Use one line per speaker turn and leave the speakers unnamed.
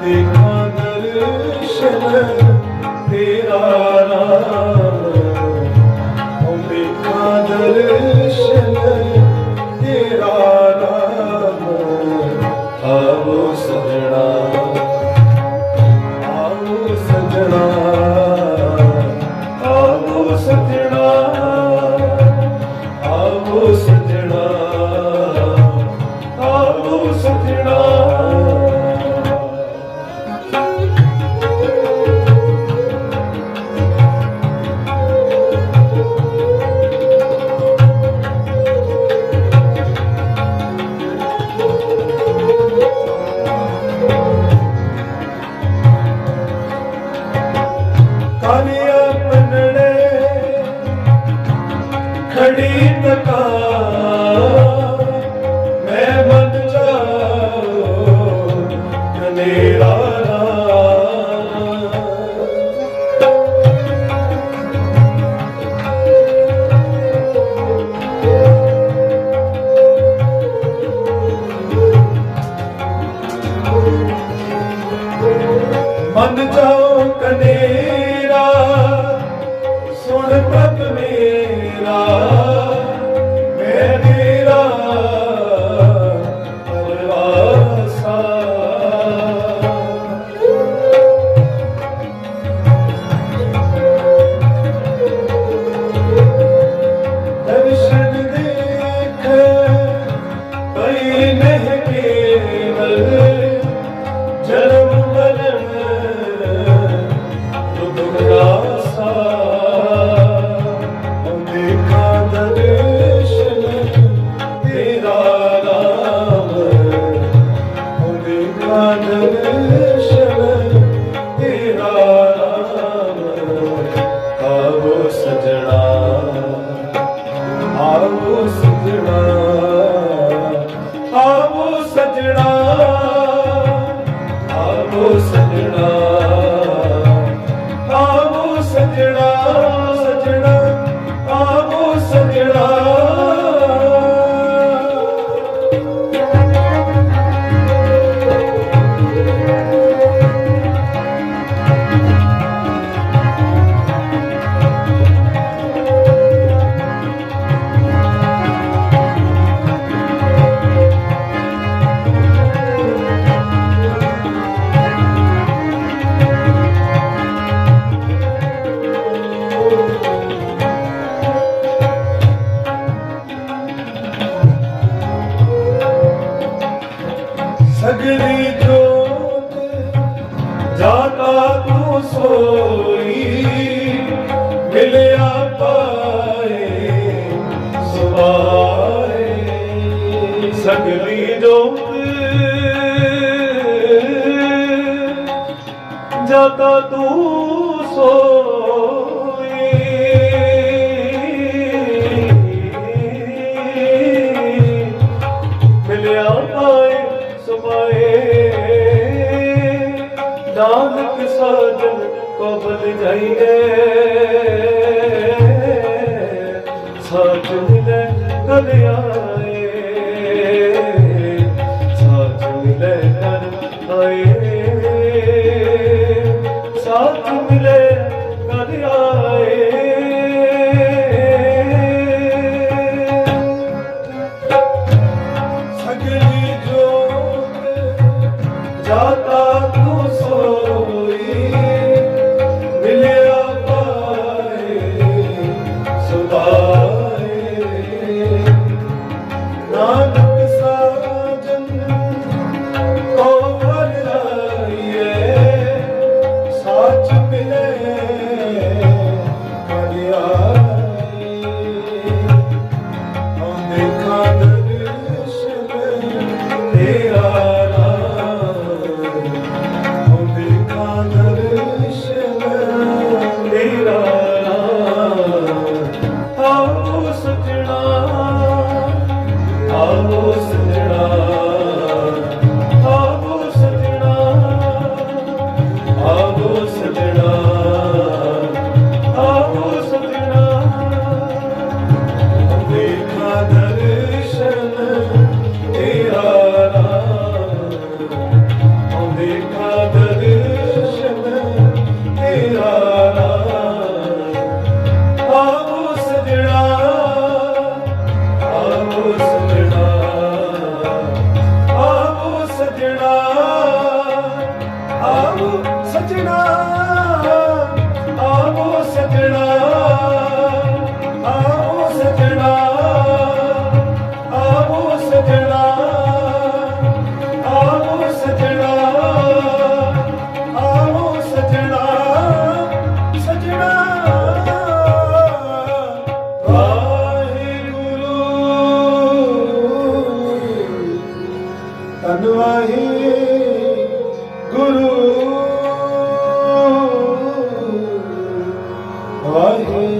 ਦੇਖਾਂ ਦਰਸ਼ਨ ਤੇਰਾ ਚੌਕ ਦੇ ਸਜਣਾ ਆਵੋ ਸਜਣਾ। ਸਗਲੀ ਜੋਤ ਜਾਤਾ ਤੂੰ ਸੋਈ ਮਿਲਿਆ ਪਾਏ ਸੁਭਾਏ। ਸਗਲੀ ਜੋਤ ਜਾਤਾ ਤੂੰ ਸੋਈ ਨਾਨਕ ਸਾਜਨ ਕਬਲ ਜਾਈਏ। ਸਾਜਨ ਨੇ ਕਲਿਆ ਗੁਰੂ ਆਹੇ